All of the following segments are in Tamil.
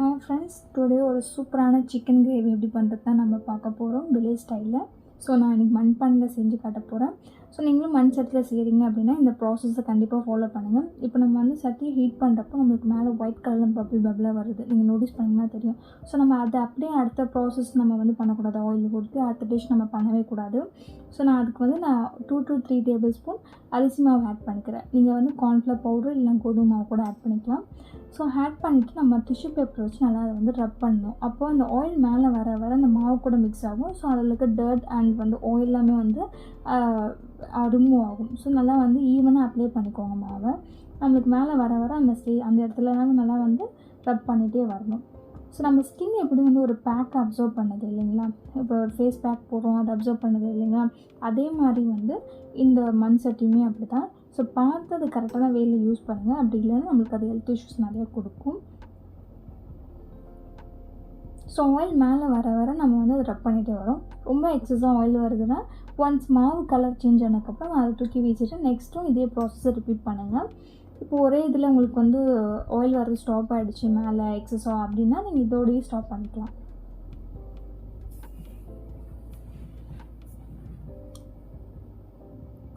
ஃப்ரெண்ட்ஸ் டுடே ஒரு சூப்பரான சிக்கன் கிரேவி எப்படி பண்ணுறது தான் நம்ம பார்க்க போகிறோம் வில்லேஜ் ஸ்டைலில் ஸோ நான் இன்றைக்கி மண்பானையில் செஞ்சு காட்ட போகிறேன் ஸோ நீங்களும் மண் சட்டியில் செய்கிறீங்க அப்படின்னா இந்த ப்ராசஸை கண்டிப்பாக ஃபாலோ பண்ணுங்கள் இப்போ நம்ம வந்து சட்டியை ஹீட் பண்ணுறப்போ நம்மளுக்கு மேலே ஒயிட் கலரில் பபிள் பபிளாக வருது. நீங்கள் நோட்டீஸ் பண்ணிங்கன்னா தெரியும். ஸோ நம்ம அதை அப்படியே அடுத்த ப்ராசஸ் நம்ம வந்து பண்ணக்கூடாது. ஆயில் கொடுத்து அடுத்த டிஷ் நம்ம பண்ணவே கூடாது. ஸோ நான் அதுக்கு வந்து நான் two to three tablespoon அரிசி மாவு ஆட் பண்ணிக்கிறேன். நீங்கள் வந்து கார்ன்ஃப்ளவர் பவுடர் இல்லை கோதுமை மாவு கூட ஆட் பண்ணிக்கலாம். ஸோ ஆட் பண்ணிவிட்டு நம்ம டிஷ்யூ பேப்பர் வச்சு நல்லா அதை வந்து ரப் பண்ணணும். அப்போ அந்த ஆயில் மேலே வர வர அந்த மாவு கூட மிக்ஸ் ஆகும். ஸோ அதில் இருக்க டர்ட் அண்ட் வந்து ஆயில் எல்லாமே வந்து ரிமூவ் ஆகும் ஸோ நல்லா வந்து ஈவனாக அப்ளை பண்ணிக்கோங்க மாவை. நம்மளுக்கு மேலே வர வர அந்த ஸ்டே அந்த இடத்துல நல்லா வந்து ரப் பண்ணிகிட்டே வரணும். ஸோ நம்ம ஸ்கின் எப்படி வந்து ஒரு பேக் அப்சர்வ் பண்ணுது இல்லைங்களா? இப்போ ஒரு ஃபேஸ் பேக் போடுறோம் அதை அப்சர்வ் பண்ணுது இல்லைங்களா? அதே மாதிரி வந்து இந்த மண் சட்டியுமே அப்படி தான் ஸோ பார்த்து அது கரெக்டான வேலையை யூஸ் பண்ணுங்கள் அப்படி இல்லைன்னா நம்மளுக்கு அது ஹெல்த் இஷ்யூஸ் நிறையா கொடுக்கும். ஸோ ஆயில் மேலே வர வர நம்ம வந்து அதை ரப் பண்ணிகிட்டே வரோம். ரொம்ப எக்ஸஸாக ஆயில் வருதுன்னா ஒன்ஸ் மாவு கலர் சேஞ்ச் ஆனதுக்கப்புறம் அதை தூக்கி வீசிட்டு நெக்ஸ்ட்டும் இதே ப்ராசஸை ரிப்பீட் பண்ணுங்கள் இப்போ ஒரே இதில் உங்களுக்கு வந்து ஆயில் வரது ஸ்டாப் ஆகிடுச்சு மேலே எக்ஸஸாக அப்படின்னா நீங்கள் இதோடையே ஸ்டாப் பண்ணிக்கலாம்.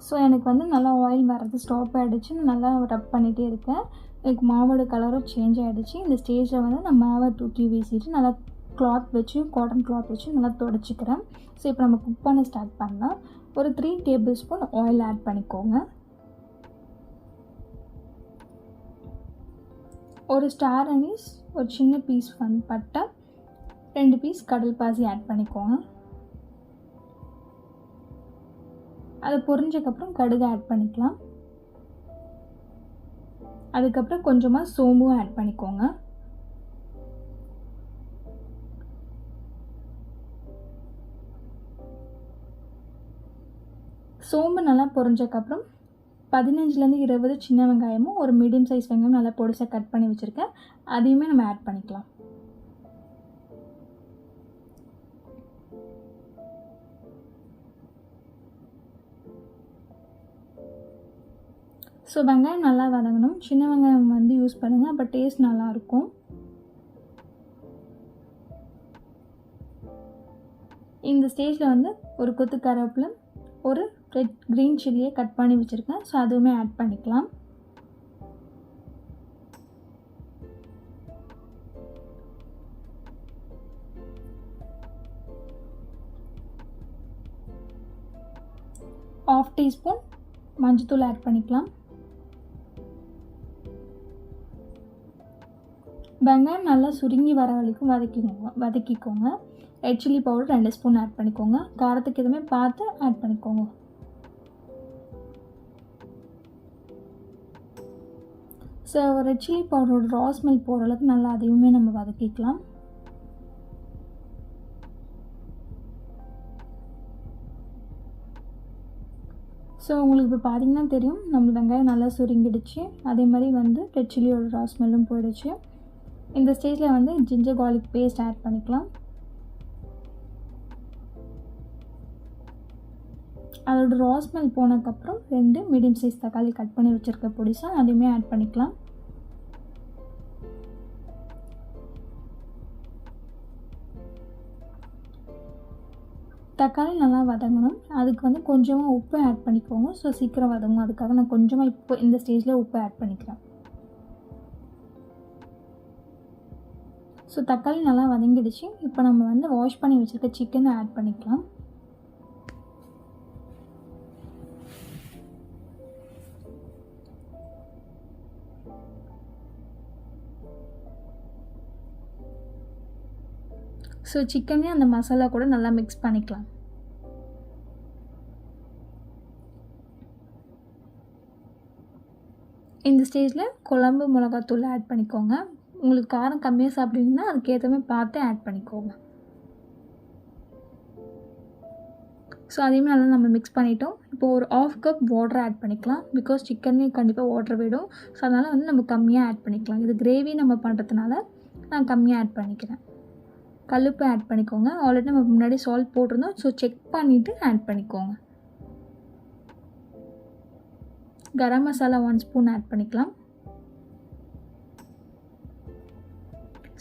ஸோ எனக்கு வந்து நல்லா ஆயில் வர்றது ஸ்டாப் ஆகிடுச்சு நான் நல்லா ரப் பண்ணிகிட்டே இருக்கேன். எனக்கு மாவோட கலரும் சேஞ்ச் ஆகிடுச்சு இந்த ஸ்டேஜில் வந்து நான் மாவை தூக்கி வீசிட்டு நல்லா கிளாத் வச்சு காட்டன் கிளாத் வச்சு நல்லா தொடச்சிக்கிறேன். ஸோ இப்போ நம்ம குக் பண்ண ஸ்டார்ட் பண்ணலாம். ஒரு three tablespoon oil add பண்ணிக்கோங்க. ஒரு ஸ்டார் அனீஸ் ஒரு சின்ன பீஸ் வந்து பட்டை ரெண்டு பீஸ் கடல் பாசி ஆட் பண்ணிக்கோங்க. அது பொரிஞ்சக்கப்புறம் கடுகு ஆட் பண்ணிக்கலாம். அதுக்கப்புறம் கொஞ்சமாக சோம்பும் ஆட் பண்ணிக்கோங்க. சோம்பு நல்லா பொறிஞ்சக்கப்புறம் பதினஞ்சுலேருந்து இருபது சின்ன வெங்காயமும் ஒரு மீடியம் சைஸ் வெங்காயம் நல்லா பொடிசாக கட் பண்ணி வச்சுருக்கேன். அதையுமே நம்ம ஆட் பண்ணிக்கலாம். ஸோ வெங்காயம் நல்லா வதங்கணும். சின்ன வெங்காயம் வந்து யூஸ் பண்ணுங்கள் அப்போ டேஸ்ட் நல்லாயிருக்கும். இந்த ஸ்டேஜில் வந்து ஒரு கொத்து கருவேப்பிலை ஒரு ரெட் க்ரீன் சில்லியை கட் பண்ணி வச்சுருக்கேன். ஸோ அதுவுமே ஆட் பண்ணிக்கலாம். ஆஃப் டீஸ்பூன் மஞ்சத்தூள் ஆட் பண்ணிக்கலாம். வெங்காயம் நல்லா சுருங்கி வர வரைக்கும் வதக்கிக்கோங்க. வதக்கிக்கோங்க. ரெட் சில்லி பவுடர் ரெண்டு ஸ்பூன் ஆட் பண்ணிக்கோங்க. காரத்துக்கு எதுவுமே பார்த்து ஆட் பண்ணிக்கோங்க. ஸோ ரெட் சில்லி பவுடரோட ரா ஸ்மெல் போகிற அளவுக்கு நல்லா அதையுமே நம்ம வதக்கிக்கலாம். ஸோ உங்களுக்கு இப்போ பார்த்தீங்கன்னா தெரியும் நம்ம வெங்காயம் நல்லா சுருங்கிடுச்சு. அதே மாதிரி வந்து ரெட் சில்லியோட ரா ஸ்மெல்லும் போயிடுச்சு. இந்த ஸ்டேஜில் வந்து ஜிஞ்சர் கார்லிக் பேஸ்ட் ஆட் பண்ணிக்கலாம். அதோட ரா ஸ்மெல் போனதுக்கப்புறம் ரெண்டு மீடியம் சைஸ் தக்காளி கட் பண்ணி வச்சுருக்க பொடிசாக அதையுமே ஆட் பண்ணிக்கலாம். தக்காளி நல்லா வதங்கணும். அதுக்கு வந்து கொஞ்சமாக உப்பு ஆட் பண்ணிக்கோங்க. ஸோ சீக்கிரம் வதங்கும் அதுக்காக நான் கொஞ்சமாக இப்போ இந்த ஸ்டேஜில் உப்பு ஆட் பண்ணிக்கிறேன். ஸோ தக்காளி நல்லா வதங்கிடுச்சு. இப்போ நம்ம வந்து வாஷ் பண்ணி வச்சுருக்க சிக்கனை ஆட் பண்ணிக்கலாம். ஸோ சிக்கனே அந்த மசாலா கூட நல்லா மிக்ஸ் பண்ணிக்கலாம். இந்த ஸ்டேஜில் குழம்பு மிளகாத்தூள் ஆட் பண்ணிக்கோங்க. உங்களுக்கு காரம் கம்மியாக சாப்பிட்டீங்கன்னா அதுக்கேற்ற மாதிரி பார்த்து ஆட் பண்ணிக்கோங்க. ஸோ அதையுமே நல்லா நம்ம மிக்ஸ் பண்ணிட்டோம். இப்போ ஒரு ஆஃப் கப் வாட்டர் ஆட் பண்ணிக்கலாம். பிகாஸ் சிக்கன்லேயும் கண்டிப்பாக வாட்டர் விடும். ஸோ அதனால் வந்து நம்ம கம்மியாக ஆட் பண்ணிக்கலாம். இது கிரேவி நம்ம பண்ணுறதுனால நான் கம்மியாக ஆட் பண்ணிக்கிறேன். கல்லுப்பு ஆட் பண்ணிக்கோங்க. ஆல்ரெடி நம்ம முன்னாடி சால்ட் போட்டிருந்தோம். ஸோ செக் பண்ணிவிட்டு ஆட் பண்ணிக்கோங்க. Garam masala one spoon add பண்ணிக்கலாம்.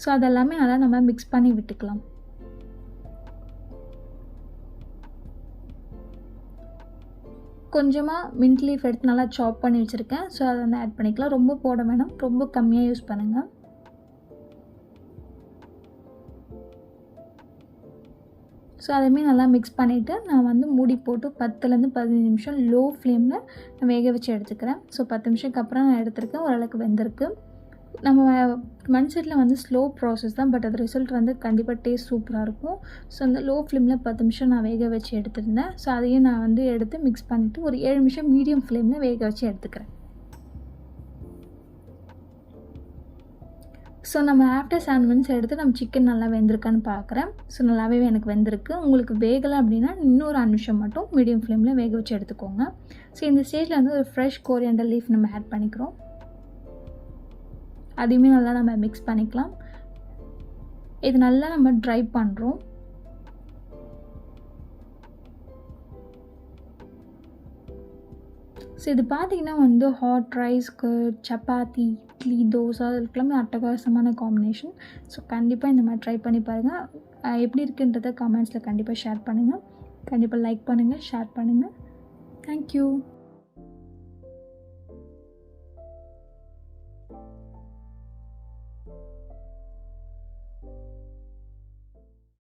ஸோ அதெல்லாமே நல்லா நம்ம மிக்ஸ் பண்ணி விட்டுக்கலாம். கொஞ்சமாக மின்ட் லீஃப் எடுத்து நல்லா சாப் பண்ணி வச்சுருக்கேன். ஸோ அதை வந்து ஆட் பண்ணிக்கலாம். ரொம்ப போட வேணாம். ரொம்ப கம்மியாக யூஸ் பண்ணுங்கள் ஸோ அதையுமே நல்லா மிக்ஸ் பண்ணிவிட்டு நான் வந்து மூடி போட்டு பத்துலேருந்து பதினஞ்சு நிமிஷம் லோ ஃப்ளேமில் நான் வேக வச்சு எடுத்துக்கிறேன். ஸோ பத்து நிமிஷத்துக்கு அப்புறம் நான் எடுத்துருக்கேன். ஓரளவுக்கு வெந்திருக்கு. நம்ம மண் செட்டில் வந்து ஸ்லோ ப்ராசஸ் தான். பட் அது ரிசல்ட் வந்து கண்டிப்பாக டேஸ்ட் சூப்பராக இருக்கும். ஸோ அந்த லோ ஃப்ளேமில் பத்து நிமிஷம் நான் வேக வச்சு எடுத்திருந்தேன். ஸோ அதையும் நான் வந்து எடுத்து மிக்ஸ் பண்ணிவிட்டு ஒரு ஏழு நிமிஷம் மீடியம் ஃப்ளேமில் வேக வச்சு எடுத்துக்கிறேன். ஸோ நம்ம ஆஃப்டர் சாண்ட்விச் எடுத்து நம்ம சிக்கன் நல்லா வெந்திருக்கான்னு பார்க்குறேன் ஸோ நல்லாவே எனக்கு வெந்திருக்கு. உங்களுக்கு வேகலை அப்படின்னா இன்னொரு அஞ்சு நிமிஷம் மட்டும் மீடியம் ஃப்ளேமில் வேக வச்சு எடுத்துக்கோங்க. ஸோ இந்த ஸ்டேஜில் வந்து ஒரு ஃப்ரெஷ் கோரியண்டர் லீஃப் நம்ம ஆட் பண்ணிக்கிறோம். அதையுமே நல்லா நம்ம மிக்ஸ் பண்ணிக்கலாம். இது நல்லா நம்ம ட்ரை பண்ணுறோம் ஸோ இது பார்த்திங்கன்னா வந்து ஹாட் ரைஸ்க்கு சப்பாத்தி இட்லி தோசை அதுக்கெல்லாமே அட்டகாசமான காம்பினேஷன் ஸோ கண்டிப்பாக இந்த மாதிரி ட்ரை பண்ணி பாருங்கள் எப்படி இருக்குன்றதை கமெண்ட்ஸில் கண்டிப்பாக ஷேர் பண்ணுங்கள் கண்டிப்பாக லைக் பண்ணுங்கள் ஷேர் பண்ணுங்கள் தேங்க்யூ